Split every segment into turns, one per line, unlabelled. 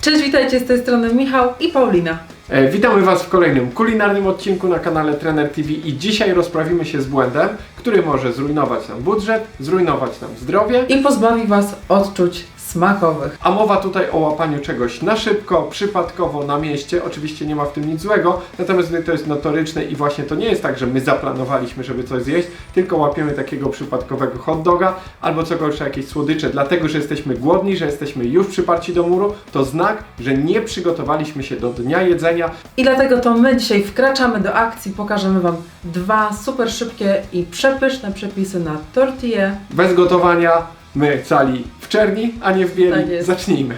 Cześć, witajcie z tej strony Michał i Paulina.
E, Witamy Was w kolejnym kulinarnym odcinku na kanale Trener TV i dzisiaj rozprawimy się z błędem, który może zrujnować nam budżet, zrujnować nam zdrowie,
I pozbawi Was odczuć smakowych.
a mowa tutaj o łapaniu czegoś na szybko, przypadkowo, na mieście. Oczywiście nie ma w tym nic złego, natomiast to jest notoryczne i właśnie to nie jest tak, że my zaplanowaliśmy, żeby coś zjeść, tylko łapiemy takiego przypadkowego hot doga albo co gorsza jakieś słodycze, dlatego że jesteśmy głodni, że jesteśmy już przyparci do muru, to znak, że nie przygotowaliśmy się do dnia jedzenia,
I dlatego to my dzisiaj wkraczamy do akcji, pokażemy Wam dwa super szybkie i przepyszne przepisy na tortillę.
Bez gotowania, my cali w czerni, a nie w bieli.
Tak jest.
Zacznijmy.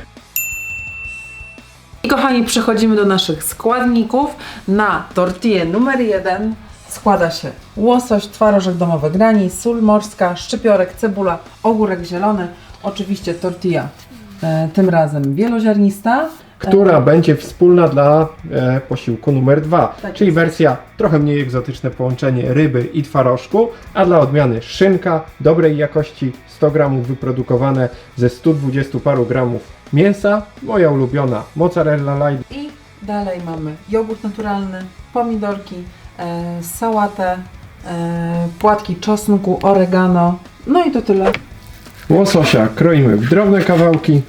I kochani, przechodzimy do naszych składników. Na tortillę numer jeden składa się łosoś, twarożek domowy grani, sól morska, szczypiorek, cebula, ogórek zielony, oczywiście tortilla, e, tym razem wieloziarnista.
Która będzie wspólna dla e, posiłku numer dwa,
Tak
czyli
jest.
wersja trochę mniej egzotyczne połączenie ryby i twarożku, a dla odmiany szynka dobrej jakości 100 gramów wyprodukowane ze 120 paru gramów mięsa, moja ulubiona mozzarella light,
I dalej mamy jogurt naturalny, pomidorki, e, sałatę, e, płatki czosnku, oregano. No i to tyle.
łososia kroimy w drobne kawałki,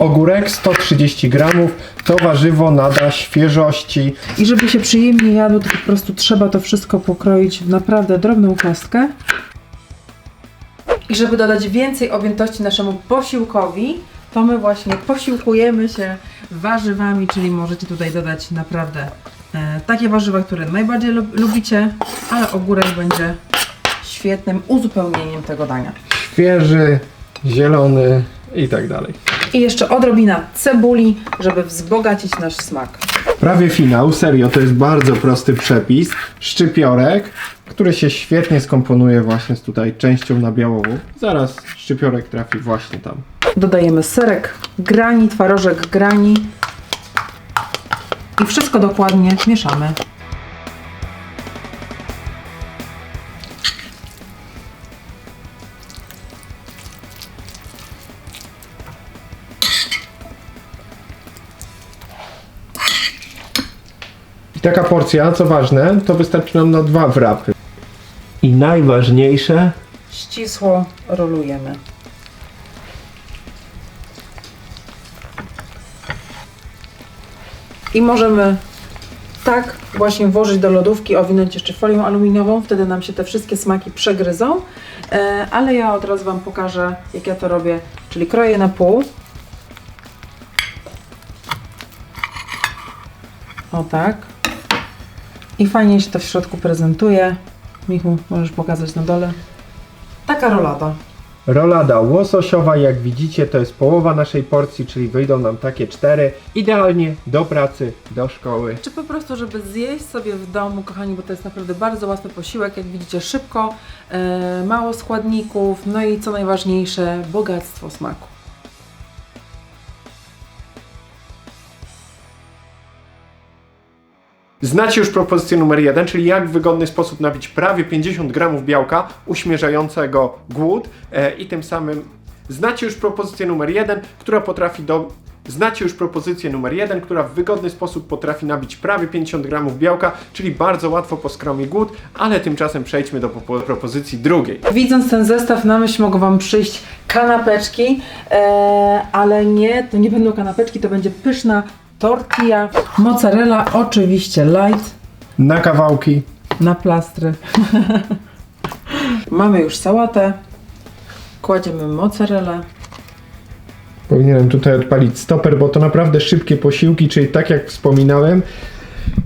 ogórek 130 gramów, to warzywo nada świeżości,
I żeby się przyjemnie jadło, to po prostu trzeba to wszystko pokroić w naprawdę drobną kostkę. I żeby dodać więcej objętości naszemu posiłkowi, to my właśnie posiłkujemy się warzywami, czyli możecie tutaj dodać naprawdę e, takie warzywa, które najbardziej lub, lubicie, ale ogórek będzie świetnym uzupełnieniem tego dania.
świeży, zielony i tak dalej.
I jeszcze odrobina cebuli, żeby wzbogacić nasz smak.
Prawie finał, serio, to jest bardzo prosty przepis. Szczypiorek, który się świetnie skomponuje właśnie z tutaj częścią na białową. Zaraz szczypiorek trafi właśnie tam.
Dodajemy serek grani, twarożek grani i wszystko dokładnie mieszamy.
I taka porcja, co ważne, to wystarczy nam na dwa wrapy. I najważniejsze,
Ścisło rolujemy. I możemy tak właśnie włożyć do lodówki, owinąć jeszcze folią aluminiową, wtedy nam się te wszystkie smaki przegryzą. E, ale ja od razu Wam pokażę, jak ja to robię, czyli kroję na pół. O tak. I fajnie się to w środku prezentuje. Michu, możesz pokazać na dole. Taka rolada.
rolada łososiowa, jak widzicie, to jest połowa naszej porcji, czyli wyjdą nam takie cztery. Idealnie do pracy, do szkoły.
Czy po prostu, żeby zjeść sobie w domu, kochani, bo to jest naprawdę bardzo łatwy posiłek, jak widzicie, szybko, e, mało składników, no i co najważniejsze, bogactwo smaku.
Znacie już propozycję numer jeden, czyli jak w wygodny sposób nabić prawie 50 gramów białka uśmierzającego głód e, i tym samym znacie już propozycję numer jeden, która potrafi do... Znacie już propozycję numer jeden, która w wygodny sposób potrafi nabić prawie 50 gramów białka, czyli bardzo łatwo poskromi głód, ale tymczasem przejdźmy do propozycji drugiej.
Widząc ten zestaw, na myśl mogą Wam przyjść kanapeczki, e, ale nie, to nie będą kanapeczki, to będzie pyszna tortilla, mozzarella, oczywiście light,
Na kawałki.
na plastry. Mamy już sałatę, kładziemy mozzarellę.
Powinienem tutaj odpalić stoper, bo to naprawdę szybkie posiłki, czyli tak jak wspominałem,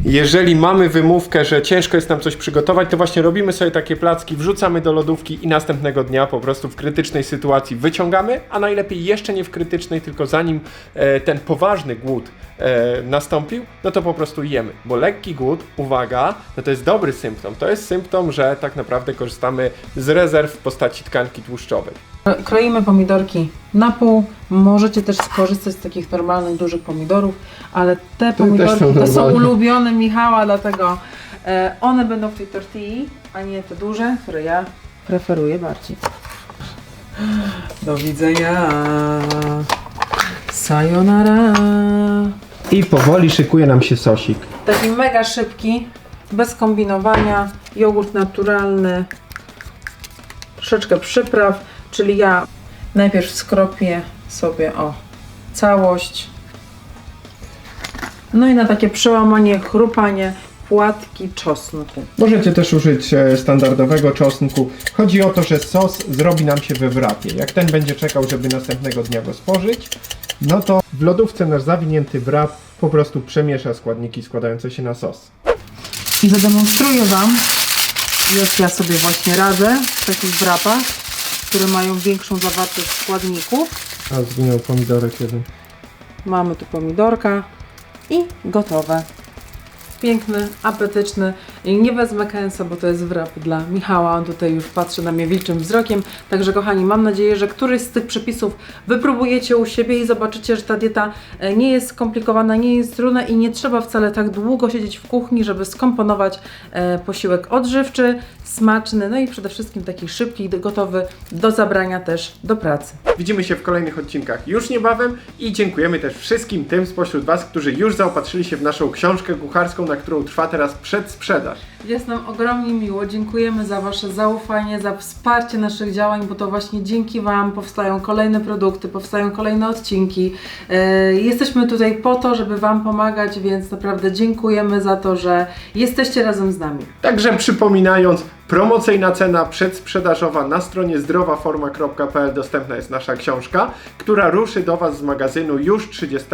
jeżeli mamy wymówkę, że ciężko jest nam coś przygotować, to właśnie robimy sobie takie placki, wrzucamy do lodówki i następnego dnia po prostu w krytycznej sytuacji wyciągamy, a najlepiej jeszcze nie w krytycznej, tylko zanim e, ten poważny głód e, nastąpił, no to po prostu jemy. Bo lekki głód, uwaga, no to jest dobry symptom. To jest symptom, że tak naprawdę korzystamy z rezerw w postaci tkanki tłuszczowej.
Kroimy pomidorki na pół. Możecie też skorzystać z takich normalnych, dużych pomidorów, ale te pomidorki
są
to są
normalne.
ulubione Michała, dlatego e, one będą w tej tortilli, a nie te duże, które ja preferuję bardziej. Do widzenia. Sayonara.
I powoli szykuje nam się sosik.
Taki mega szybki, bez kombinowania, jogurt naturalny, troszeczkę przypraw, czyli ja najpierw skropię sobie o całość. No i na takie przełamanie, chrupanie płatki czosnku.
Możecie też użyć e, standardowego czosnku. Chodzi o to, że sos zrobi nam się we wrapie. Jak ten będzie czekał, żeby następnego dnia go spożyć, no to w lodówce nasz zawinięty wrap po prostu przemiesza składniki składające się na sos.
I zademonstruję Wam, jak ja sobie właśnie radzę w takich wrapach, które mają większą zawartość składników.
A zginął pomidorek jeden.
Mamy tu pomidorka i gotowe. Piękny, apetyczny. I nie wezmę kęsa, bo to jest wrap dla Michała. On tutaj już patrzy na mnie wilczym wzrokiem. Także kochani, mam nadzieję, że któryś z tych przepisów wypróbujecie u siebie i zobaczycie, że ta dieta e, nie jest skomplikowana, nie jest trudna i nie trzeba wcale tak długo siedzieć w kuchni, żeby skomponować e, posiłek odżywczy, smaczny, no i przede wszystkim taki szybki, gotowy do zabrania też do pracy.
Widzimy się w kolejnych odcinkach już niebawem i dziękujemy też wszystkim tym spośród Was, którzy już zaopatrzyli się w naszą książkę kucharską, na którą trwa teraz przedsprzedaż.
Jest nam ogromnie miło. Dziękujemy za Wasze zaufanie, za wsparcie naszych działań, bo to właśnie dzięki Wam powstają kolejne produkty, powstają kolejne odcinki. E, Jesteśmy tutaj po to, żeby Wam pomagać, więc naprawdę dziękujemy za to, że jesteście razem z nami.
Także przypominając, promocyjna cena przedsprzedażowa na stronie zdrowaforma.pl dostępna jest nasza książka, która ruszy do Was z magazynu już 30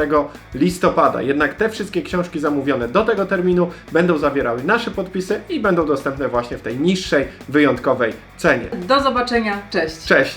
listopada. Jednak te wszystkie książki zamówione do tego terminu będą zawierały nasze podpisy i będą dostępne właśnie w tej niższej, wyjątkowej cenie.
Do zobaczenia, cześć!
Cześć!